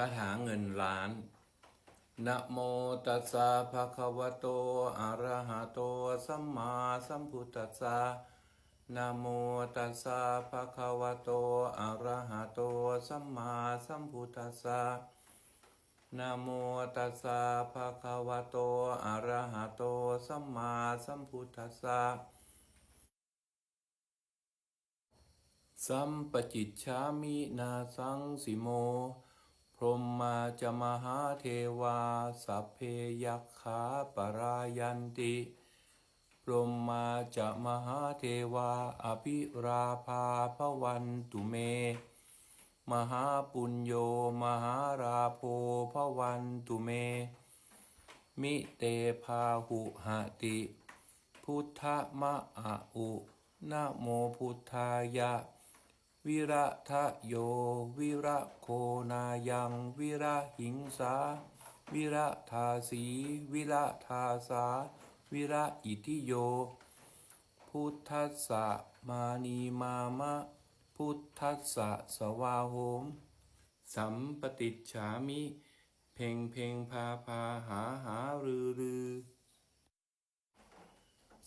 คาถาเงินล้าน นะโมตัสสะภะคะวะโต อะระหะโต สัมมาสัมพุทธัสสะนะโมตัสสะภะคะวะโต อะระหะโต สัมมาสัมพุทธัสสะนะโมตัสสะภะคะวะโต อะระหะโต สัมมาสัมพุทธัสสะสัมปจิตฉามินาสังสิโม พรหมาจะมหาเทวาสัพเพยักขาปรายันติ พรหมาจะมหาเทวาอภิราภาพวันตุเม มหาปุญโยมหาราโพพวันตุเม มิเตพาหุหติ พุทธมะอะอุนะโมพุทธายะ วิระทะโย วิระโคนายัง วิระหิงสา วิระทาสี วิระทาสา วิระอิทิโย พุทธัสสะมานีมามะ พุทธัสสะสวาโหม สัมปติฉามิ เพ่งเพ่งพาพาหาหารือรือ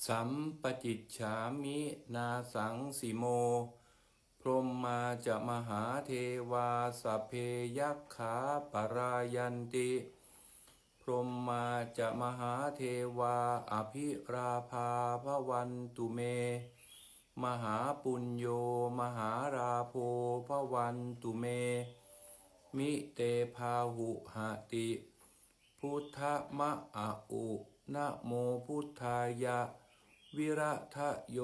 สัมปจิจฉามิ นาสังสิโม พรหมาจะมหาเทวาสเพยักขาปรายันติ พรหมาจะมหาเทวาอภิราภาพวันตุเม มหาปุญโยมหาราโพพวันตุเม มิเตพาหุหติ พุทธมะอะอุนะโมพุทธายะ วิระทะโย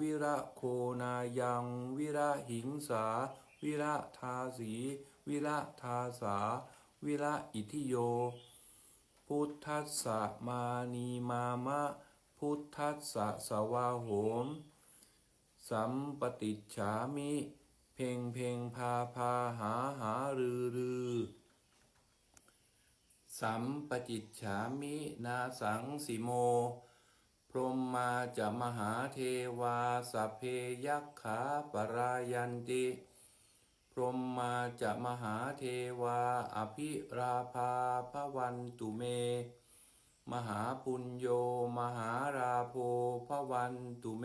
วิระโคนายัง วิระหิงสา วิระทาสี วิระทาสา วิระอิทิโย พุทธัสสะมานีมามะ พุทธัสสะสวาโหม สัมปติฉามิ เพ่งเพ่งพาพาหาหารือรือสัมปจิจฉามินาสังสิโม รหมาจะมหาเทวาสัพเพยักขาปรายันติ พรหมาจะมหาเทวาอภิราภาพวันตุเม มหาปุญโยมหาราโพพวันตุเม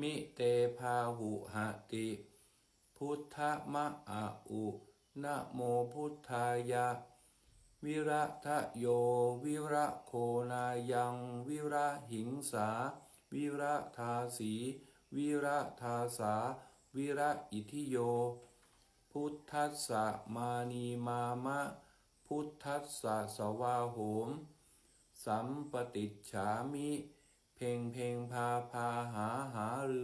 มิเตพาหุหติ พุทธมะอะอุนะโมพุทธายะ วิระทะโย วิระโคนายัง วิระหิงสา วิระทาสี วิระทาสา วิระอิทิโย พุทธัสสะมานีมามะ พุทธัสสะสวาโหม สัมปติฉามิ เพ่งเพ่งพาพาหาหารือรือ